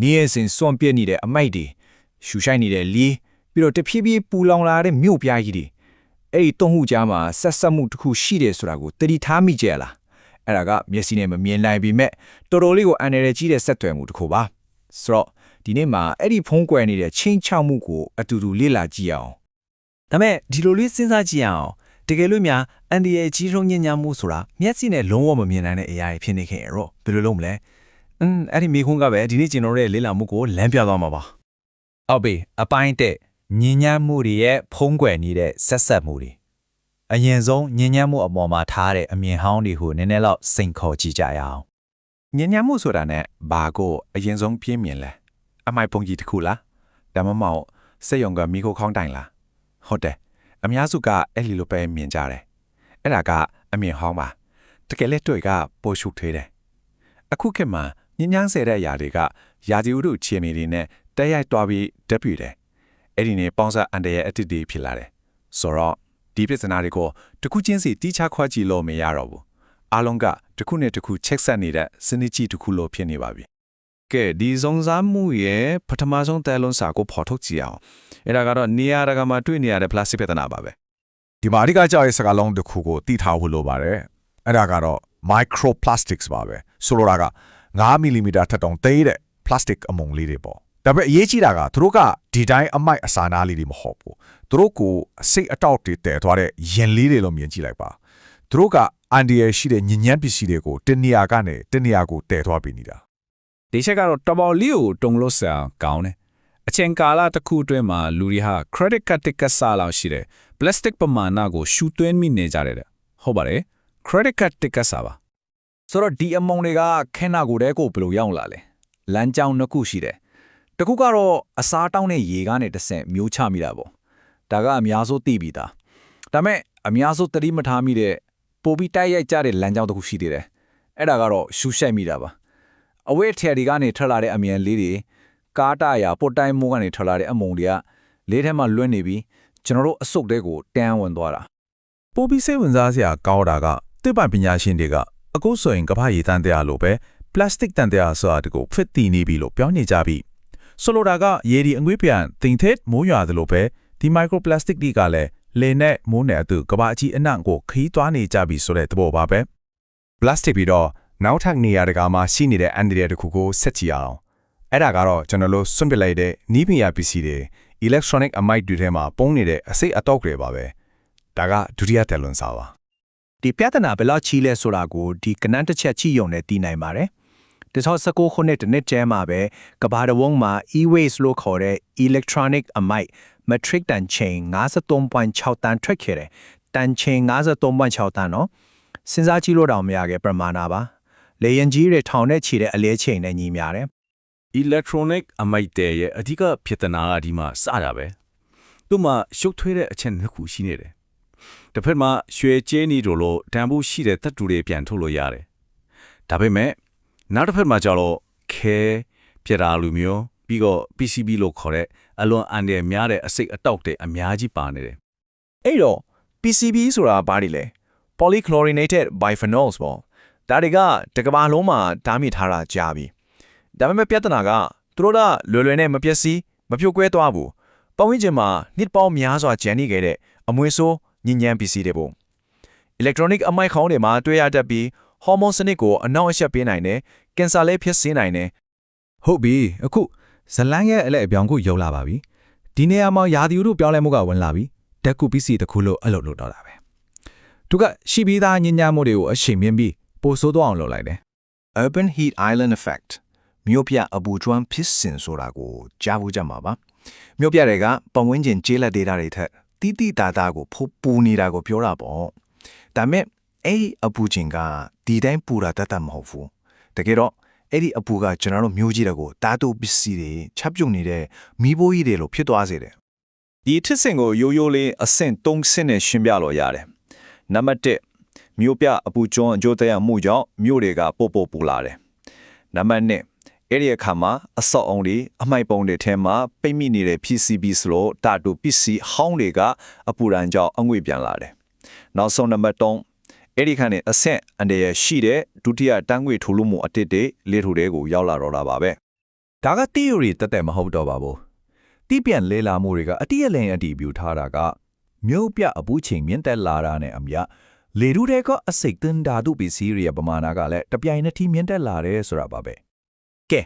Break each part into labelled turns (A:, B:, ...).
A: နီးရစင်စွန့်ပြစ်နေတဲ့အမိုက်တွေရှူဆိုင်နေတဲ့လီးပြီးတော့တဖြည်းဖြည်းပူလောင်လာတဲ့မြို့ပြားကြီးတွေအဲ့ဒီတုံးဟုကြားမှာဆက်ဆက်မှုတစ်ခုရှိတယ်ဆိုတာကိုတတိထားမိကြရလားအဲ့ဒါကမျက်စိနဲ့မမြင်နိုင်ပေမဲ့တော်တော်လေးကိုအန်ရယ်ကြီးတဲ့ဆက်သွယ်မှုတစ်ခုပါဆိုတော့ဒီနေ့မှာအဲ့ဒီဖုံးကွယ်နေတဲ့ချင်းချောက်မှုကိုအတူတူလေ့လာကြည့်အောင်
B: ဒါမဲ့ဒီလိုလေးစဉ်းစားကြည့်ရအောင်တကယ်လို့များအန်ဒီရဲ့ကြီးထုံးညဉ့်ညမ်းမှုဆိုတာမျက်စိနဲ့လုံးဝမမြင်နိုင်တဲ့အရာတွေဖြစ်နေခင်ရောဘယ်လိုလုပ်မလဲ อืมအဲ့ဒီမိခွန်းကပဲဒီနေ့ကျွန်တော်တို့ရဲ့လေ့လာမှုကိုလမ်းပြသွားမှာပါ
C: အောက်ပြီအပိုင်းတက်ညဉ့်ညမ်းမှုတွေရဲ့ဖုံးကွယ်နေတဲ့ဆက်ဆက်မှုတွေအရင်ဆုံးညဉ့်ညမ်းမှုအပေါ်မှာထားတဲ့အမြင်ဟောင်းတွေကိုနည်းနည်းလောက်စိန်ခေါ်ကြည့်ကြရအောင်
D: ညဉ့်ညမ်းမှုဆိုတာနဲ့ဘာကိုအရင်ဆုံးပြင်းမြင်လဲအမိုက်ပုံကြီးတစ်ခုလားဒါမှမဟုတ်စက်ရုံကမိခိုခေါင်းတိုင်လားဟုတ်တယ်အများစုကအဲ့ဒီလိုပဲမြင်ကြတယ်အဲ့ဒါကအမြင်ဟောင်းပါတကယ်လက်တွေ့ကပိုရှုထွေးတယ်အခုခေတ်မှာ ညဉ့်ညမ်းစေတဲ့အရာတွေကယာဂျီဥတို့ချီမီတွေနဲ့တက်ရိုက်တွားပြီးတက်ပြတယ်အဲ့ဒီနေပေါင်းစားအန်တရဲ့အတစ်တွေဖြစ်လာတယ်ဆိုတော့ဒီပြဿနာတွေကိုတစ်ခုချင်းစီတီးခြားခွက်ကြည့်လို့မရတော့ဘူးအားလုံးကတစ်ခုနဲ့တစ်ခုချက်ဆက်နေတဲ့စနစ်ကြီးတစ်ခုလို့ဖြစ်နေပါပြီ
E: ကဲဒီစုံစမ်းမှုရဲ့ပထမဆုံးတဲလုံးစာကိုဖော်ထုတ်ကြည့်အောင်အဲ့ဒါကတော့နေရာတကာမှာတွေ့နေရတဲ့ plastic ပြဿနာပါပဲ
F: ဒီမှာအဓိကကြောက်ရဲ့စကားလုံးတစ်ခုကိုသိထားဖို့လိုပါတယ်အဲ့ဒါကတော့ microplastics ပါပဲဆိုလိုတာက 9မီလီမီတာထက်တောင်သေးတဲ့ plastic အမုံလေးတွေပေါ့ဒါပေမဲ့အရေးကြီးတာကသူတို့ကဒီတိုင်းအမိုက်အစာနာလေးတွေမဟုတ်ဘူးသူတို့ကိုအစိတ်အတောက်တွေတည်သွားတဲ့ရင်လေးတွေလို့မြင်ကြည့်လိုက်ပါသူတို့ကအန်ဒီရရှိတဲ့ညဉ့်ညမ်းပစ္စည်းတွေကိုတနေရာကနေတနေရာကိုတည်သွားပြီးနေတာ
G: ဒီချက်ကတော့တော်တော်လေးကိုတုံလို့ဆရာကောင်းတယ်အချိန်ကာလတစ်ခုအတွင်းမှာလူတွေဟာ credit card တစ်ကစားလောက်ရှိတယ် plastic ပမာဏကိုရှူသွင်းမိနေကြတယ်တဲ့ဟုတ်ပါတယ် credit card တစ်ကစားပါ
A: ဆိုတော့ဒီအမုံတွေကခင်းနာကိုတဲကိုဘယ်လိုရောက်လာလဲလမ်းကြောင်းနှစ်ခုရှိတယ်တစ်ခုကတော့အစားတောင်းတဲ့ရေကနေတစ်ဆင့်မျိုးချမိတာပေါ့ဒါကအများစုသိပြီးသားဒါမဲ့အများစုသတိမထားမိတဲ့ပိုပြီးတိုက်ရိုက်ကြတဲ့လမ်းကြောင်းတစ်ခုရှိသေးတယ်အဲ့ဒါကတော့ရှူရှိုက်မိတာပါအဝဲထယ်တွေကနေထွက်လာတဲ့အမြန်လေးတွေကားတရာပုတ်တိုင်းမိုးကနေထွက်လာတဲ့အမုံတွေကလေးထဲမှာလွင့်နေပြီးကျွန်တော်တို့အစုပ်တဲကိုတန်းဝင်သွားတာ
F: ပိုပြီးစိတ်ဝင်စားစရာကောင်းတာကသစ်ပံပညာရှင်တွေက အခုဆိုရင်ကမ္ဘာရည်တန်တရားလိုပဲ plastic တန်တရားဆိုတာတကိုဖြစ်တည်နေပြီလို့ပြောနေကြပြီဆိုလိုတာကရေဒီအငွေ့ပြန်တင်သက်မိုးရွာသလိုပဲဒီ microplastic တွေကလည်းလေနဲ့မိုးနဲ့အတူကမ္ဘာအကြီးအနှံ့ကိုခီးသွားနေကြပြီဆိုတဲ့သဘောပါပဲ plastic ပြီးတော့နောက်ထပ်နေရာတကာမှာရှိနေတဲ့အန်ဒီရတစ်ခုကိုဆက်ကြည့်အောင်အဲ့ဒါကတော့ကျွန်တော်တို့စွန့်ပစ်လိုက်တဲ့နီးပညာပစ္စည်းတွေ electronic အမိုက်တွေထဲမှာပုံနေတဲ့အစိတ်အတော့တွေပါပဲဒါကဒုတိယတယ်လွန်စာပါ
B: ဒီပြဿနာဘယ်လောက်ကြီးလဲဆိုတာကိုဒီကနန်းတစ်ချက်ကြည့်ရုံနဲ့သိနိုင်ပါတယ်2019ခုနှစ်တနှစ်ကျဲမှာပဲကဘာတဝုံမှာ e-waste လို့ခေါ်တဲ့ electronic အမိုက် metric တန်ချိန်53.6တန်ထွက်ခဲ့တယ်တန်ချိန်53.6တန်နော်စဉ်းစားကြည့်လို့တောင်မရခဲ့ပြမာဏပါလေရင်ကြီးတွေထောင်နဲ့ချီတဲ့အလဲချိန်နဲ့ညီမျှတယ်
E: electronic အမိုက်တဲရဲ့အဓိကဖြစ်တနာကဒီမှာစတာပဲသူ့မှာရှုပ်ထွေးတဲ့အချက်နှစ်ခုရှိနေတယ် တစ်ဖက်မှာရွှေကျင်းနီတို့လိုတန်ဖိုးရှိတဲ့တပ်တူတွေပြန်ထုတ်လို့ရတယ်ဒါပေမဲ့နောက်တစ်ဖက်မှာကျတော့ခဲပြတာလူမျိုးပြီးတော့ PCB လို့ခေါ်တဲ့အလွန်အန်တယ်များတဲ့အစိတ်အတောက်တွေအများကြီးပါနေတယ်
B: အဲ့တော့ PCB ဆိုတာဘာတွေလဲ polychlorinated biphenyls ပေါ့ဒါတွေကတကဘာလုံးမှာဓာမြစ်ထားတာကြာပြီဒါပေမဲ့ပြဿနာကသူတို့ကလွယ်လွယ်နဲ့မပျက်စီးမပြိုကွဲသွားဘူးပတ်ဝန်းကျင်မှာနှစ်ပေါင်းများစွာကျန်နေခဲ့တဲ့အမွေဆိုး ညဉ့်ညမ်းပစ္စည်းတွေပေါ့ electronic အမိုက်ခေါင်းတွေမှာတွေ့ရတတ်ပြီး hormone စနစ်ကိုအနောက်အရှက်ပေးနိုင်တယ်ကင်ဆာလည်းဖြစ်စေနိုင်တယ်
C: ဟုတ်ပြီအခုဇလန်းရဲ့အလဲအပြောင်ကိုယုံလာပါပြီဒီနေရာမှာယာဒီဥတို့ပြောင်းလဲမှုကဝင်လာပြီတက်ကူပစ္စည်းတစ်ခုလို့အဲ့လိုလုပ်တော့တာပဲသူကရှိပြီးသားညဉ့်ညမ်းမှုတွေကိုအချိန်မြင့်ပြီးပိုဆိုးသွားအောင်လုပ်လိုက်တယ်
B: urban heat island effect မြို့ပြအပူကျွမ်းဖြစ်စဉ်ဆိုတာကိုကြားဖို့ကြမှာပါမြို့ပြတွေကပတ်ဝန်းကျင်ကျေးလက်ဒေတာတွေထက် တိတိတာတာကိုဖိုးပူနေတာကိုပြောတာပေါ့ဒါမဲ့အဲ့ဒီအပူချိန်ကဒီတိုင်းပူတာတတ်တတ်မဟုတ်ဘူးတကယ်တော့အဲ့ဒီအပူကကျွန်တော်တို့မျိုးကြီးတွေကိုတာတုပစ္စည်းတွေချက်ပြုတ်နေတဲ့မီးဘိုးကြီးတွေလိုဖြစ်သွားစေတယ်ဒီထစ်စင်ကိုရိုးရိုးလေးအဆင့်၃ဆင့်နဲ့ရှင်းပြလို့ရတယ်နံပါတ်1မြို့ပြအပူကျွန်းအကျိုးတရားမှုကြောင့်မြို့တွေကပို့ပို့ပူလာတယ်နံပါတ်2 အဲ့ဒီအခါမှာအစော့အောင်တွေအမိုက်ပုံတွေထဲမှာပိတ်မိနေတဲ့ PCB ဆိုလို့တာတူပစ္စည်းဟောင်းတွေကအပူရန်ကြောင့်အငွေ့ပြန်လာတယ်နောက်ဆုံးနံပါတ်3အဲ့ဒီခါနဲ့အဆင့်အန်တရရှိတဲ့ဒုတိယတန်းငွေထိုးလို့မှုအတစ်တွေလေထိုတွေကိုရောက်လာတော့တာပါပဲဒါက theory တက်တက်မဟုတ်တော့ပါဘူးတိပြန်လေလာမှုတွေကအတိအလင်းအတည်ပြုထားတာကမြို့ပြအပူချိန်မြင့်တက်လာတာနဲ့အမျှလေထုတွေကအစိတ်တင်ဓာတုပစ္စည်းတွေရဲ့ပမာဏကလည်းတပြိုင်နက်တည်းမြင့်တက်လာတယ်ဆိုတာပါပဲ
H: ကဲ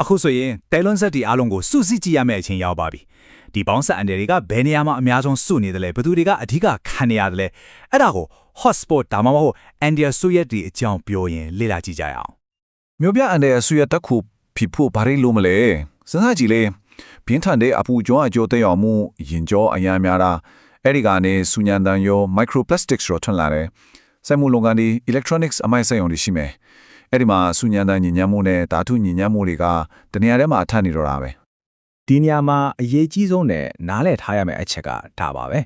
H: အခုဆိုရင်တဲလွန်ဆက်တီအားလုံးကိုစုစည်းကြည့်ရမယ့်အချိန်ရောက်ပါပြီဒီပေါင်းဆက်အန်တယ်တွေကဘယ်နေရာမှာအများဆုံးစုနေတယ်လဲဘယ်သူတွေကအဓိကခံနေရတယ်လဲအဲ့ဒါကို hotspot ဒါမှမဟုတ် India ဆိုရက်တီအကြောင်းပြောရင်လေ့လာကြည့်ကြရအောင်
A: မြို့ပြအန်တဲ့အဆူရတက်ခုဖြစ်ဖို့ဘာလို့လို့မလဲစဉ်းစားကြည့်လေပြင်းထန်တဲ့အပူကျွမ်းအကျိုးသက်ရောက်မှုရင်ကြောအများများတာအဲ့ဒီကနေစူညံတန်ရော microplastics ရောထွန်းလာတယ်စက်မှုလုပ်ငန်းဒီ electronics အမိုက်စက်ရုံတွေရှိမယ် အဲ့ဒီမှာစူညံတန်ညဉ့်ညမ်းမှုနဲ့ဓာတုညဉ့်ညမ်းမှုတွေကတနေရာထဲမှာအထက်နေတော့တာပဲ
C: ဒီနေရာမှာအရေးကြီးဆုံးနဲ့နားလည်ထားရမယ့်အချက်ကဒါပါပဲ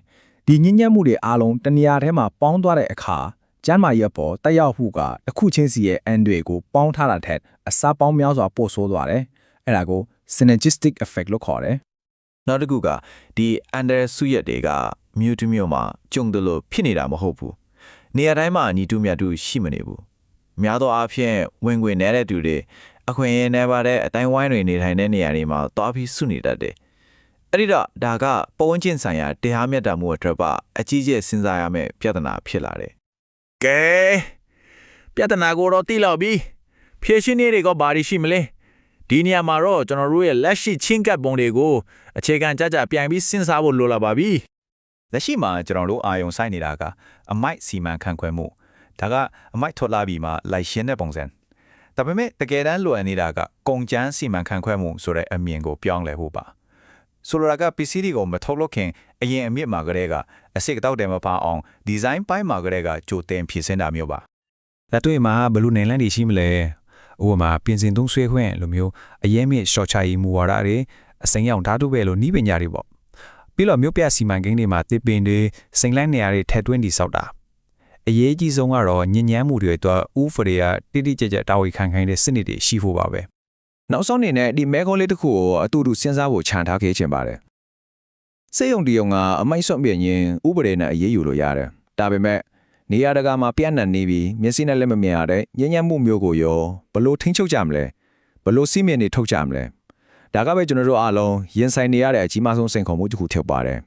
C: ဒီညဉ့်ညက်မှုတွေအားလုံးတနေရာထဲမှာပေါင်းသွားတဲ့အခါကျမ်းမာရေးပေါ်တက်ရောက်မှုကတစ်ခုချင်းစီရဲ့အန်တွေကိုပေါင်းထားတာထက်အစားပေါင်းများစွာပို့ဆိုးသွားတယ်အဲ့ဒါကို synergistic effect လို့ခေါ်တယ်
B: နောက်တစ်ခုကဒီ under ဆုရက်တွေကမြို့တစ်မြို့မှာကျုံတယ်လို့ဖြစ်နေတာမဟုတ်ဘူးနေရာတိုင်းမှာညီတူမြတ်တူရှိမနေဘူး များသောအားဖြင့်ဝင်ငွေနေတဲ့သူတွေအခွင့်အရေးနဲ့ပါတဲ့အတိုင်းဝိုင်းတွေနေထိုင်တဲ့နေရာတွေမှာတွားပြီးစုနေတတ်တယ်အဲ့ဒီတော့ဒါကပဝန်းကျင်ဆိုင်ရာတရားမျှတမှုအတွက်ပါအကြီးကျယ်စဉ်းစားရမယ့်ပြဿနာဖြစ်လာတယ်
I: ကဲပြဿနာကိုတော့သိလောက်ပြီဖြည့်ရှင်းနေတွေကဘာတွေရှိမလဲဒီနေရာမှာတော့ကျွန်တော်တို့ရဲ့လက်ရှိချင်းကပ်ပုံတွေကိုအခြေခံကြကြပြန်ပြီးစဉ်းစားဖို့လိုလာပါပြီ
D: လက်ရှိမှာကျွန်တော်တို့အာယုံဆိုင်နေတာကအမိုက်စီမံခန့်ခွဲမှု ဒါကအမိုက်ထွက်လာပြီးမှလိုက်ရှင်းတဲ့ပုံစံဒါပေမဲ့တကယ်တမ်းလိုအပ်နေတာကကုန်ကျန်းစီမံခန့်ခွဲမှုဆိုတဲ့အမြင်ကိုပြောင်းလဲဖို့ပါဆိုလိုတာက PC တွေကိုမထုတ်လို့ခင်အရင်အမြင့်မှာကလေးကအစစ်တောက်တယ်မပါအောင်ဒီဇိုင်းပိုင်းမှာကလေးကကြိုတင်ဖြစ်စင်းတာမျိုးပါ
C: လက်တွေ့မှာဘယ်လိုနိုင်လန်းတွေရှိမလဲဥပမာပြင်စင်သုံးဆွဲခွင့်လိုမျိုးအရေးမြင့် short ချရေးမူဝါဒတွေအစိမ်းရောင်ဓာတုပဲလို့နှီးပညာတွေပေါ့ပြီးတော့မြို့ပြစီမံကိန်းတွေမှာတစ်ပင်တွေစိန်လန်းနေရာတွေထက်တွင်းတိဆောက်တာ အရေးကြီးဆုံးကတော့ညဉ့်ညမ်းမှုတွေအတွက်ဥဖရေကတိတိကျကျတာဝန်ခံခိုင်းတဲ့စနစ်တွေရှိဖို့ပါပဲနောက်ဆုံးအနေနဲ့ဒီမဲကုန်းလေးတစ်ခုကိုအတူတူစဉ်းစားဖို့ခြံထားခဲ့ချင်ပါတယ်စေယုံတီယုံကအမိုက်ဆွန့်ပြင်းရင်ဥပဒေနဲ့အရေးယူလို့ရတယ်ဒါပေမဲ့နေရာတကာမှာပြန့်နှံ့နေပြီးမျက်စိနဲ့လည်းမမြင်ရတဲ့ညဉ့်ညမ်းမှုမျိုးကိုရောဘလို့ထိန်းချုပ်ကြမလဲဘလို့စီးမြင်နေထုတ်ကြမလဲဒါကပဲကျွန်တော်တို့အားလုံးရင်ဆိုင်နေရတဲ့အကြီးမားဆုံးစိန်ခေါ်မှုတစ်ခုဖြစ်ပါတယ်